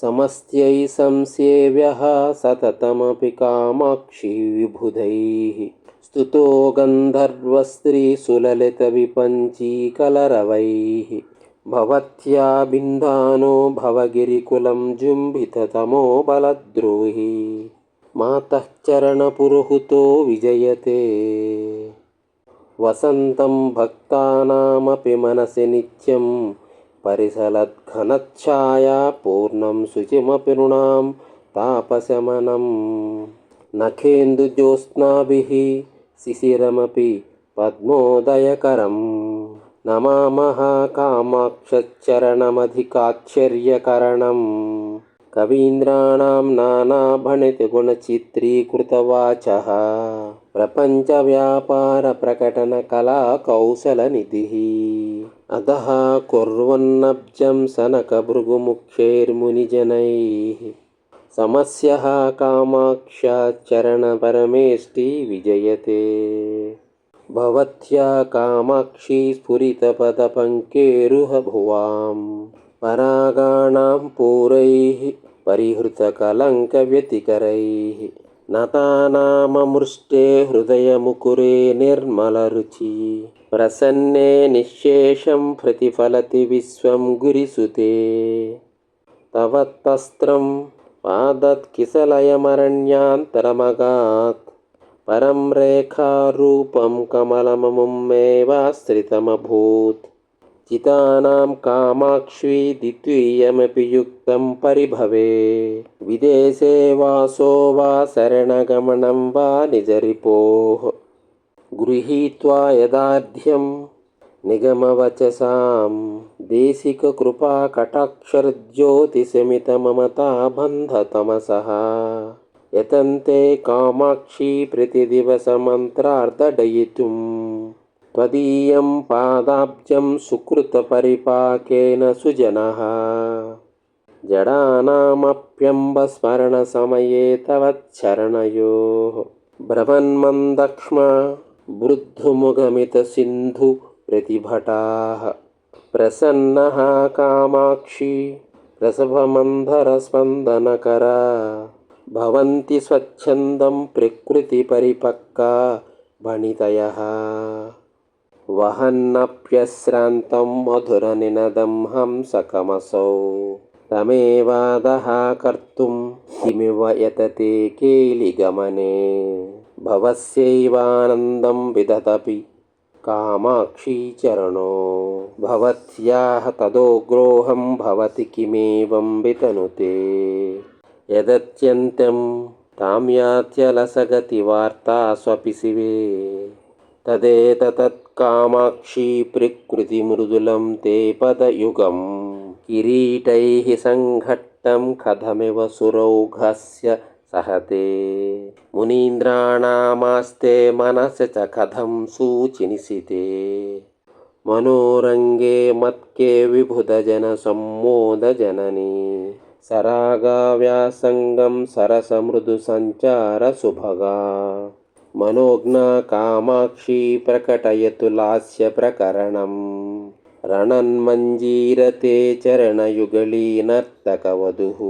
समस्यै संसेव्यः सततमपि कामाक्षी विबुधैः स्तुतो गन्धर्वस्त्रीसुललितविपञ्चीकलरवैः भवत्या बिन्दानो भवगिरिकुलं जुम्बिततमो बलद्रोही मातः चरणपुरुहुतो विजयते वसन्तं भक्तानामपि मनसि नित्यं परिसलद्घनच्छाया पूर्णं शुचिमपि नृणां तापशमनं नखेन्दुज्योत्स्नाभिः शिशिरमपि पद्मोदयकरं नमामः कामाक्षचरणमधिकाश्चर्यकरणम् कवीन्द्राणां नानाभणितगुणचित्रीकृतवाचः प्रपञ्चव्यापारप्रकटनकलाकौशलनिधिः अधः कुर्वन्नब्जं सनकभृगुमुख्यैर्मुनिजनैः। समस्यः कामाक्ष्याच्चरणपरमेष्टि विजयते। भवत्या कामाक्षी स्फुरितपदपङ्केरुह भुवां परागाणां पूरैः परिहृतकलङ्कव्यतिकरैः నతానామమృష్టే హృదయముకురే నిర్మలరుచి ప్రసన్నే నిశ్శేషం ప్రతిఫలతి విశ్వం గురిసుతే. తవత్తస్త్రం పాదత్కిసలయమరణ్యాంతరమగాత్ పరం రేఖారూపం కమలమముమేవాశ్రితమభూత్ चितानां कामाक्षी द्वितीयमपि युक्तं परिभवे। विदेशे वासो वा शरणगमनं वा निजरिपोः। गृहीत्वा यदार्ध्यं निगमवचसां देशिककृपाकटाक्षरज्योतिषमितममता बन्धतमसः यतन्ते कामाक्षी प्रतिदिवसमन्त्रार्दडयितुं त्वदीयं पादाब्जं सुकृतपरिपाकेन सुजनः जडानामप्यम्बस्मरणसमये तव चरणयोः भ्रमन्मन्दक्ष्मा वृद्धुमुगमितसिन्धुप्रतिभटाः प्रसन्नः कामाक्षी प्रसभमन्धरस्पन्दनकरा भवन्ति स्वच्छन्दं प्रकृतिपरिपक्का भणितयः वहन्नप्यश्रान्तं मधुरनिनदं हंसकमसौ तमेवादः कर्तुं किमिव यतते केलिगमने भवस्यैवानन्दं विदधपि कामाक्षी चरणो भवत्याः तदोग्रोहं भवति किमेवं वितनुते यदत्यन्तं तां यात्यलसगतिवार्ता स्वपि शिवे तदेतत्कामाक्षी प्रकृतिमृदुलं ते पदयुगं किरीटैः सङ्घट्टं कथमिव सुरौघस्य सहते मुनीन्द्राणामास्ते मनसि च कथं सूचिनिशिते मनोरङ्गे मत्के विबुधजनसम्मोदजननी सरागाव्यासङ्गं सरसमृदुसञ्चारसुभगा मनोज्ञा कामाक्षी प्रकटयतु लास्यप्रकरणम् रणन्मञ्जीरते चरणयुगलीनर्तकवधूः